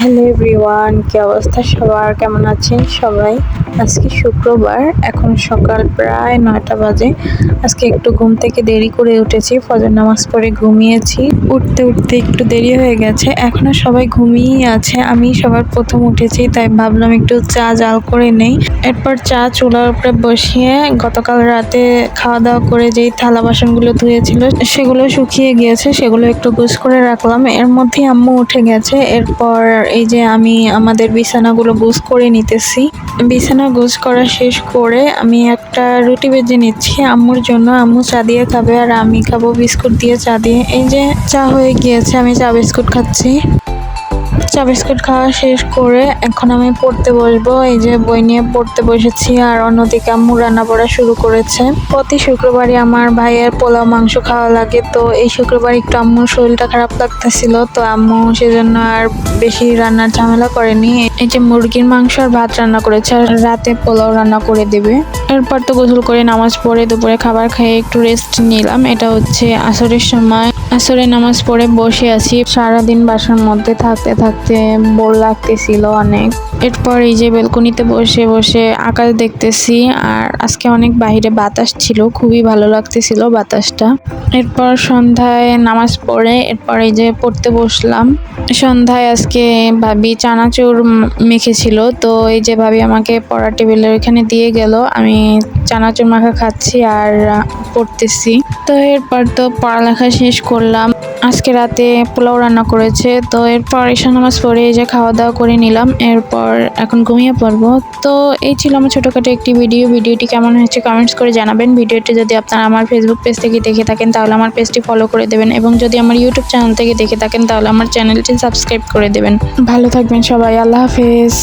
Hello everyone কি অবস্থা সবার কেমন আছেন সবাই আজকে শুক্রবার, এখন সকাল প্রায় নয়টা বাজে। আজকে একটু ঘুম থেকে দেরি করে উঠেছি, ফজর নামাজ পড়ে ঘুমিয়েছি। উঠতে উঠতে একটু দেরি হয়ে গেছে, এখনও সবাই ঘুমিয়েই আছে, আমি সবার প্রথম উঠেছি, তাই ভাবলাম একটু চা জাল করে নেই। এরপর চা চুলার উপরে বসিয়ে গতকাল রাতে খাওয়া দাওয়া করে যেই থালা বাসনগুলো ধুয়েছিল, সেগুলো শুকিয়ে গিয়েছে, সেগুলো একটু গুছ করে রাখলাম। এর মধ্যে আম্মু উঠে গেছে, এরপর এই যে আমি আমাদের বিছানাগুলো গুছ করে নিতেছি। বিছানা গুছ করা শেষ করে আমি একটা রুটি বেজে নিচ্ছি। আম্মুর জন্য আম্মু চা দিয়ে খাবে আর আমি খাব বিস্কুট দিয়ে চা দিয়ে। এই যে চা হয়ে গিয়েছে, আমি চা বিস্কুট খাচ্ছি। চা বিস্কুট খাওয়া শেষ করে এখন আমি পড়তে বসবো। এই যে বই নিয়ে পড়তে বসেছি আর অন্যদিকে আম্মু রান্না পড়া শুরু করেছে। প্রতি শুক্রবারই আমার ভাইয়ের পোলাও মাংস খাওয়া লাগে, তো এই শুক্রবার একটু আম্মুর শরীরটা খারাপ লাগতেছিল, তো আম্মু সেজন্য আর বেশি রান্নার ঝামেলা করেনি। এই যে মুরগির মাংস আর ভাত রান্না করেছে, আর রাতে পোলাও রান্না করে দেবে। এরপর তো গোসল করে নামাজ পড়ে দুপুরে খাবার খেয়ে একটু রেস্ট নিলাম, এটা হচ্ছে আসরের সময়। আসরে নামাজ পড়ে বসে আছি, সারাদিন বাসার মধ্যে থাকতে থাকতে। বোর লাগতেছিল অনেক। এরপর এই যে বেলকনিতে বসে বসে আকাশ দেখতেছি আর আজকে অনেক বাইরে বাতাস ছিল, খুবই ভালো লাগতেছিল বাতাসটা। এরপর সন্ধ্যায় নামাজ পড়ে, এরপর এই যে পড়তে বসলাম। সন্ধ্যায় আজকে ভাবি চানাচুর মেখেছিল, তো এই যে ভাবি আমাকে পড়া টেবিলের ওইখানে দিয়ে গেল। আমি চানাচুর মাখা খাচ্ছি আর পড়তেছি। তো এরপর তো পড়ালেখা শেষ করলাম। আজকে রাতে পোলাও রান্না করেছে, তো এরপর ঈশা নামাজ পড়ে এই যে খাওয়া দাওয়া করে নিলাম, এরপর এখন ঘুমিয়ে পড়ব। তো এই ছিল আমার ছোটোখাটো একটি ভিডিও ভিডিওটি কেমন হয়েছে কমেন্টস করে জানাবেন। ভিডিওটি যদি আপনারা আমার ফেসবুক পেজ থেকে দেখে থাকেন, তাহলে আমার পেজটি ফলো করে দেবেন এবং যদি আমার ইউটিউব চ্যানেল থেকে দেখে থাকেন, তাহলে আমার চ্যানেলটি সাবস্ক্রাইব করে দেবেন। ভালো থাকবেন সবাই, আল্লাহ হাফেজ।